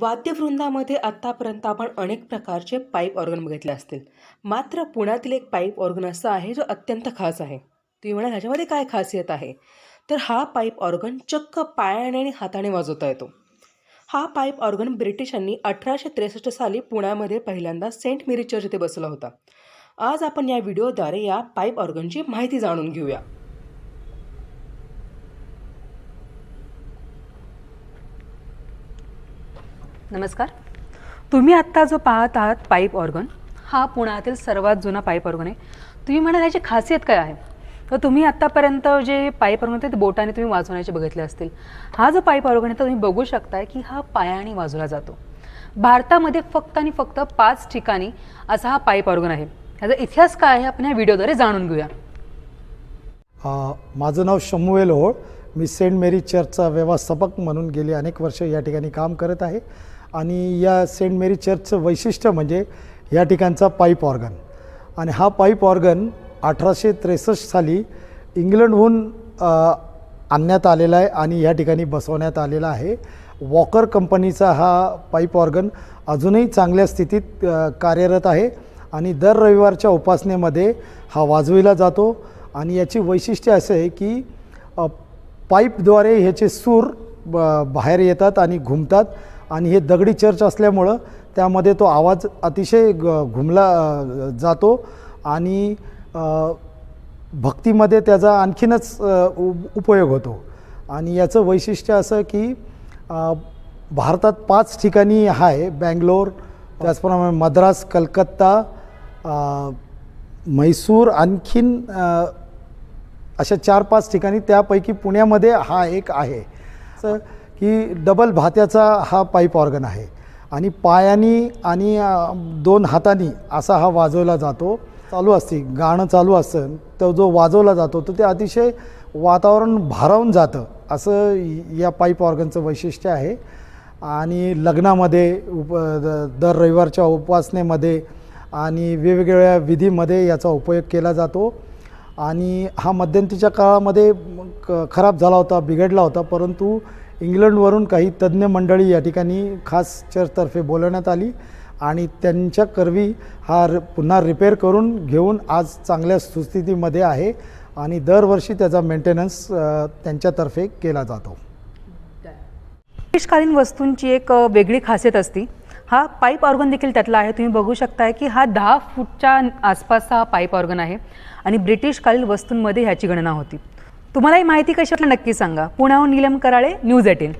वाद्यवृंदामध्ये आत्तापर्यंत आपण अनेक प्रकारचे पाईप ऑर्गन बघितले असतील. मात्र पुण्यातील एक पाईप ऑर्गन असं आहे जो अत्यंत खास आहे. तुम्ही म्हणाल ह्याच्यामध्ये काय खासियत आहे? तर हा पाईप ऑर्गन चक्क पायाने आणि हाताने वाजवता येतो. हा पाईप ऑर्गन ब्रिटिशांनी अठराशे त्रेसष्ट साली पुण्यामध्ये पहिल्यांदा सेंट मेरी चर्च येथे बसला होता. आज आपण या व्हिडिओद्वारे या पाईप ऑर्गनची माहिती जाणून घेऊया. नमस्कार. तुम्ही आत्ता जो पाहत आहात पाईप ऑर्गन हा पुण्यातील सर्वात जुना पाईप ऑर्गन आहे. तुम्ही म्हणाल याची खासियत काय आहे? तर तुम्ही आत्तापर्यंत जे पाईप ऑर्गन होते ते बोटाने तुम्ही वाजवण्याचे बघितले असतील. हा जो पाईप ऑर्गन आहे तर तुम्ही बघू शकताय की हा पायाने वाजवला जातो. भारतामध्ये फक्त आणि फक्त पाच ठिकाणी असा हा पाईप ऑर्गन आहे. ह्याचा इतिहास काय आहे आपण या व्हिडिओद्वारे जाणून घेऊया. माझं नाव शमुएल ओळ. मी सेंट मेरी चर्चचा व्यवस्थापक म्हणून गेली अनेक वर्ष या ठिकाणी काम करत आहे. आणि या सेंट मेरी चर्चचं वैशिष्ट्य म्हणजे या ठिकाणचा पाईप ऑर्गन. आणि हा पाईप ऑर्गन अठराशे त्रेसष्ट साली इंग्लंडहून आणण्यात आलेला आहे आणि या ठिकाणी बसवण्यात आलेला आहे. वॉकर कंपनीचा हा पाईप ऑर्गन अजूनही चांगल्या स्थितीत कार्यरत आहे आणि दर रविवारच्या उपासनेमध्ये हा वाजविला जातो. आणि याची वैशिष्ट्य असं आहे की पाईपद्वारे ह्याचे सूर ब बाहेर येतात आणि घुमतात. आणि हे दगडी चर्च असल्यामुळं त्यामध्ये तो आवाज अतिशय ग घुमला जातो. आणि भक्तीमध्ये त्याचा आणखीनच उ- उपयोग होतो. आणि याचं वैशिष्ट्य असं की भारतात पाच ठिकाणी आहे बँगलोर त्याचप्रमाणे मद्रास कलकत्ता म्हैसूर आणखीन अशा चार पाच ठिकाणी त्यापैकी पुण्यामध्ये हा एक आहे. तर की डबल भात्याचा हा पाईप ऑर्गन आहे. आणि पायानी आणि दोन हातांनी असा हा वाजवला जातो. चालू असते गाणं चालू असतं तो जो वाजवला जातो तर ते अतिशय वातावरण भारावून जातं असं या पाईप ऑर्गनचं वैशिष्ट्य आहे. आणि लग्नामध्ये उप द- दर रविवारच्या उपासनेमध्ये आणि वेगवेगळ्या विधीमध्ये याचा उपयोग केला जातो. आणि हा मध्यंतीच्या काळामध्ये क खराब झाला होता बिघडला होता परंतु इंग्लंडवरून काही तज्ज्ञ मंडळी या ठिकाणी खास चर्चतर्फे बोलवण्यात आली आणि त्यांच्या करवी हा र पुन्हा रिपेअर करून घेऊन आज चांगल्या सुस्थितीमध्ये आहे आणि दरवर्षी त्याचा मेंटेनन्स त्यांच्यातर्फे केला जातो. ब्रिटिशकालीन वस्तूंची एक वेगळी खासियत असती. हा पाईप ऑर्गन देखील त्यातला आहे. तुम्ही बघू शकताय की हा दहा फूटच्या आसपासचा हा पाईप ऑर्गन आहे आणि ब्रिटिशकालीन वस्तूंमध्ये ह्याची गणना होती. तुम्हाला ही माहिती कशी वाटली नक्की सांगा. पुण्याहून नीलम कराळे न्यूज एटीन.